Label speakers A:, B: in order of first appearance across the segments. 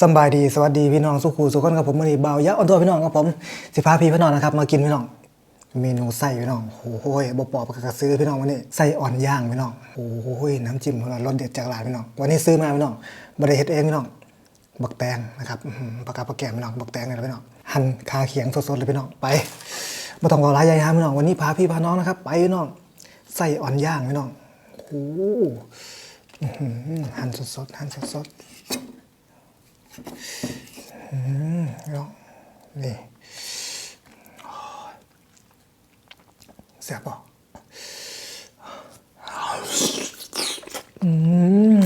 A: สบายดีสวัสดีพี่น้องสุขูสุขคนครับผมมือนี้เบายะอ่อนตัวพี่น้องครับผมสิพาพี่พี่น้องนะครับมากินพี่น้องเมนูไส้พี่น้องโอ้โหบปอบกระซื้อพี่น้องวันนี้ไส้อ่อนย่างพี่น้องโอ้โหน้ำจิ้มของเรารสเด็ดจากร้านพี่น้องวันนี้ซื้อมาพี่น้องบริเฮ็ดเองพี่น้องบักแตงนะครับปากกาปากแกมพี่น้องบักแตงเลยพี่น้องหั่นคาเขียงสดๆเลยพี่น้องไปมาต้องรอร้ายใหญ่ฮะพี่น้องวันนี้พาพี่พาน้องนะครับไปพี่น้องไส้อ่อนย่างพี่น้องโอ้หั่นสดๆหั่นสดๆ อืมลองนี่โอ้ยแซ่บป่ะอืม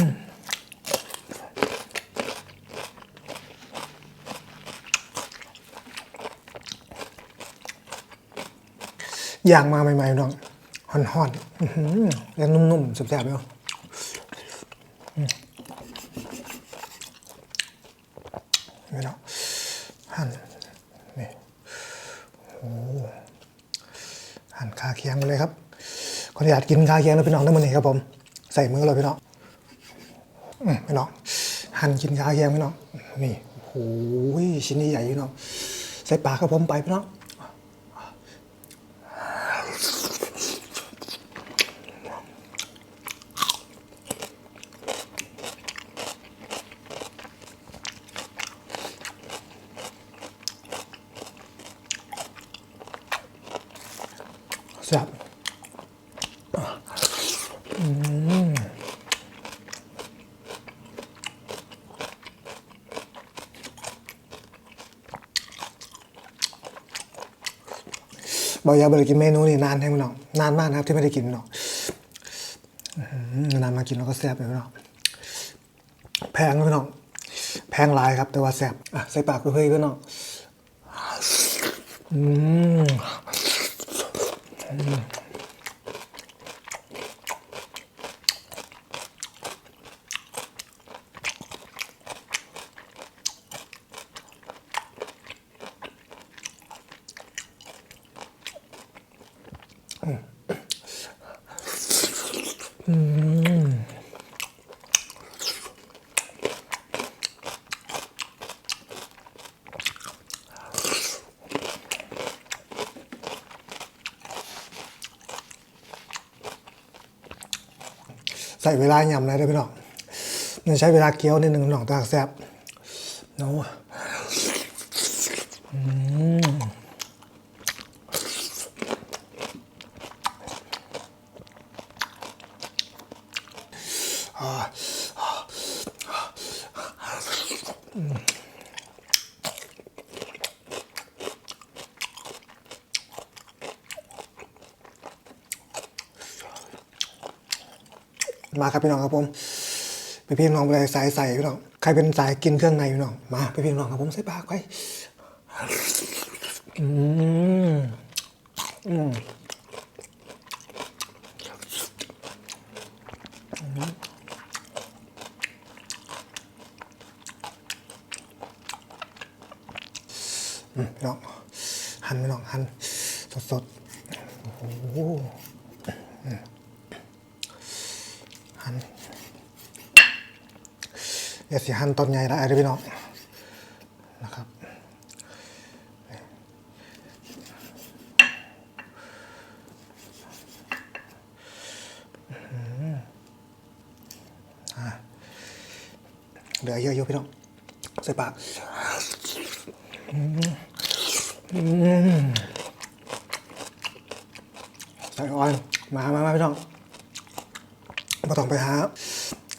A: ย่างมาใหม่ๆน้องห่อนๆอื้อหือยังนุ่มๆแซ่บๆเลย นี่เนาะ หั่นนี่โอ้หั่นคาเคียงไปเลยครับคนอยากกินคาเคียงแล้วพี่น้องทั้งหมดนี่ครับผม ใส่มือเลยพี่น้องอืมพี่น้องหั่นกินคาเคียงพี่น้องนี่โอ้ยชิ้นนี้ใหญ่พี่น้องใส่ปากครับผมไปพี่น้อง แซ่บอืมบอกอยากไปกินเมนูนี่นานแท้พี่น้องนานมากนะครับที่ไม่ได้กินพี่น้องอื้อหือนานมากินแล้วก็แซ่บเลยพี่น้องแพงนะพี่น้องแพงหลายครับ แต่ว่าแซ่บอะใส่ปากเพื่อนๆพี่น้องอืม Yeah. ส่เวลายำอะไรได้พี่น้องมันใช้เวลาเคี้ยวนิดนึงหน่องตากแซ่บโน้อืมอ่าอืม มาครับพี่น้องครับผมไปพี่น้องไปสายใส่พี่น้องใครเป็นสายกินเครื่องในพี่น้องมาไปพี่น้องครับผมใส่ปากไปอืมอืมพี่น้องหั่นพี่น้องหั่นสดๆโอ้โห หั่นอย่าสิหั่นตอนใหญ่ละไอ้พี่น้องนะครับเหลือเยอะอยู่พี่น้องใส่ปากใส่ออยมามามาพี่น้อง มาต้องไปหา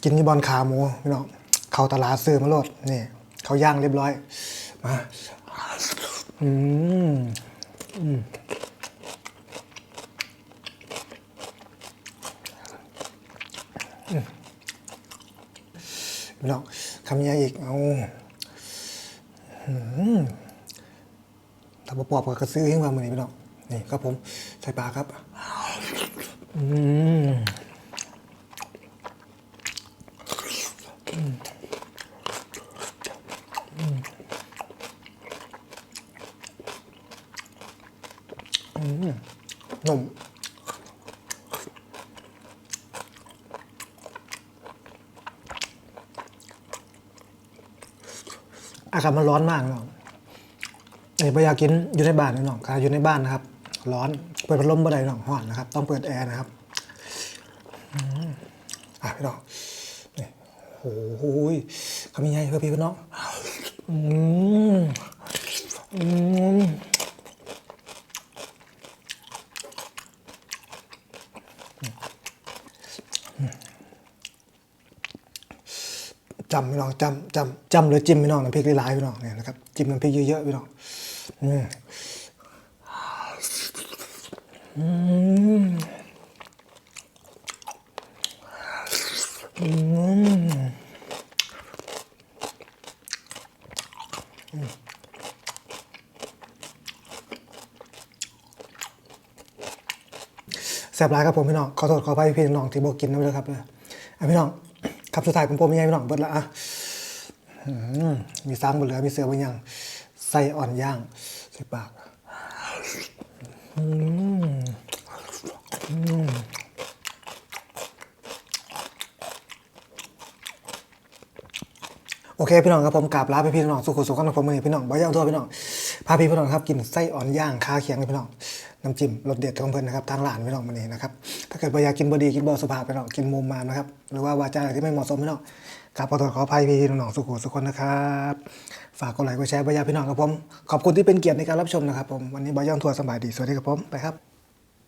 A: กินที่บอลขาหมูพี่น้องเขาตลาดซื้อมาโลดนี่เขาย่างเรียบร้อยมาอืมอืมพี่น้องคำยาอีกเอาถ้าปอบก็ซื้อให้มาเหมือนนี้พี่น้องนี่ครับผมใส่ปลาครับ อืม นุ่มอากาศมันร้อนมากพี่น้องเอ้ยไม่อยากกินอยู่ในบ้านพี่น้องค่ะอยู่ในบ้านนะครับ ร้อนเปิดพัดลมบ่ได้น้องร้อนนะครับ ต้องเปิดแอร์นะครับอือะพี่น้องนี่โอ้โหคำยังไงเพื่อพี่พี่น้องอืมอืม จำพี่น้องจำจำจำหรือจิ้มพี่น้องน้ำพริกหลายๆพี่น้องเนี่ยนะครับจิ้มน้ำพริกเยอะๆพี่น้องอืมอืมอืมแซ่บหลายครับผมพี่น้องขอโทษขออภัยพี่น้องที่บอกกินน้ำเลยครับเลยอะพี่น้อง ครับสุดท้ายผมผมยังไงพี่น้องเบิดละอะมีซ้ำบนเหลือมีเสือบางอย่างไส้อ่อนย่างใส่ปากโอเคพี่น้องครับผมกราบลาไปพี่น้องสุขุสุขกันผมมือพี่น้องบ่อยาวตัวพี่น้องพาพี่พี่น้องครับกินไส้อ่อนย่างคาเคียงเลยพี่น้องน้ำจิ้มรสเด็ดของเพิ่อนนะครับทางร้านพี่น้องมื้อนี้นะครับ ถ้าเกิดบ่อยากกินบอดีกินบอสุภาพพี่น้อกินมุมมามนะครับ หรือว่าวาจาอะไรที่ไม่เหมาะสมพี่น้อกราบขอโทษขออภัยพี่น้องสุขุสุขคนนะครับ ฝากกดไลค์กดแชร์บอยาพี่น้องครับผม ขอบคุณที่เป็นเกียรติในการรับชมนะครับผม วันนี้บอยางทัวร์สบายดี สวัสดีครับผม ไปครับ